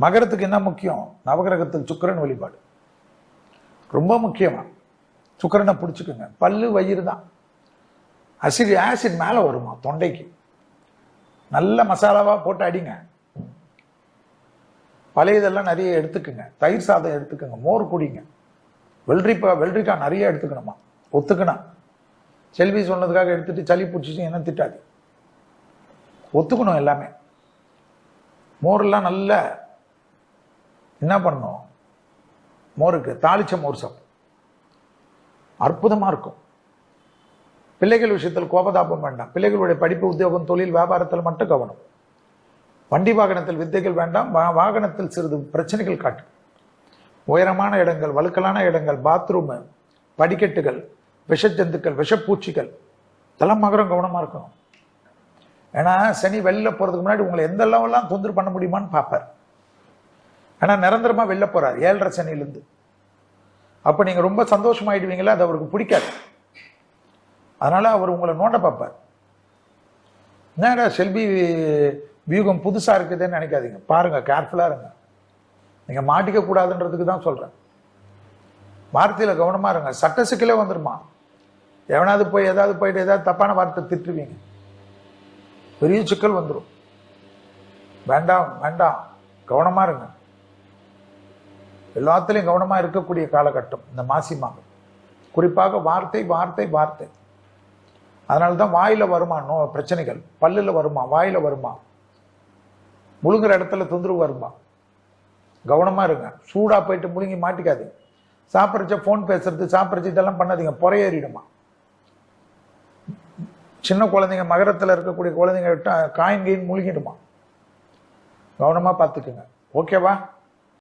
மகரத்துக்கு என்ன முக்கியம்? நவகிரகத்தில் சுக்கிரன் வழிபாடு. ரொம்ப முக்கியமா? சுக்கிரனை பிடிச்சிக்குங்க. பல்லு வயிறு தான். அசிட் ஆசிட் மேலே வருமா? தொண்டைக்கு. நல்ல மசாலாவாக போட்டு அடிங்க. பழையதெல்லாம் நிறைய எடுத்துக்குங்க. தயிர் சாதம் எடுத்துக்கோங்க. மோர் குடிங்க. வெள்ளரிப்பா வெள்ளரிக்காய் நிறைய எடுத்துக்கணுமா? ஒத்துக்கணும் செல்வி சொன்னதுக்காக எடுத்துட்டு சளி பிடிச்சிச்சு என்ன திட்டாது. ஒத்துக்கணும் எல்லாமே. மோர்லாம் நல்ல என்ன பண்ணும் மோருக்கு தாளிச்ச மோர் சாப்பிடும் அற்புதமாக இருக்கும். பிள்ளைகள் விஷயத்தில் கோபதாபம் வேண்டாம். பிள்ளைகளுடைய படிப்பு உத்தியோகம் தொழில் வியாபாரத்தில் மட்டும் கவனம். வண்டி வாகனத்தில் வித்தைகள் வேண்டாம். வாகனத்தில் சிறிது பிரச்சனைகள் காட்டும். உயரமான இடங்கள் வழுக்கலான இடங்கள் பாத்ரூமு படிக்கட்டுகள் விஷஜந்துக்கள் விஷப்பூச்சிகள் இதெல்லாம் மகரம் கவனமாக இருக்கணும். ஏன்னா சனி வெளில போகிறதுக்கு முன்னாடி உங்களை எந்த லெவலாம் தொந்தரவு பண்ண முடியுமான்னு பார்ப்பார். ஆனால் நிரந்தரமாக வெளில போகிறார் ஏழரை சனியிலிருந்து. அப்போ நீங்கள் ரொம்ப சந்தோஷமாயிடுவீங்களா? அது அவருக்கு பிடிக்காது. அதனால் அவர் உங்களை நோண்ட பார்ப்பார். என்னடா செல்வி வியூகம் புதுசாக இருக்குதுன்னு நினைக்காதீங்க. பாருங்கள் கேர்ஃபுல்லாக இருங்க. நீங்கள் மாட்டிக்க கூடாதுன்றதுக்கு தான் சொல்கிறேன் வார்த்தையில் கவனமாக இருங்க. சட்ட சிக்கலே வந்துருமா? எவனாவது போய் ஏதாவது போயிட்டு ஏதாவது தப்பான வார்த்தை திட்டுவீங்க. பெரிய சிக்கல் வந்துடும் வேண்டாம் வேண்டாம். கவனமாக இருங்க. எல்லாத்துலேயும் கவனமாக இருக்கக்கூடிய காலகட்டம் இந்த மாசி மாதம். குறிப்பாக வார்த்தை வார்த்தை வார்த்தை. அதனால தான் வாயில் வருமா? நோ பிரச்சனைகள். பல்லில் வருமா? வாயில் வருமா? முழுங்குற இடத்துல தொந்தரவு வருமா? கவனமாக இருங்க. சூடாக போயிட்டு முழுங்கி மாட்டிக்காதீங்க. சாப்பிட்றச்ச ஃபோன் பேசுறது சாப்பிட்றச்சு இதெல்லாம் பண்ணாதீங்க. புறையேறிடுமா சின்ன குழந்தைங்க மகரத்தில் இருக்கக்கூடிய குழந்தைங்க விட்டால் காயின் கீன் முழுகிடுமா கவனமாக பார்த்துக்குங்க. ஓகேவா?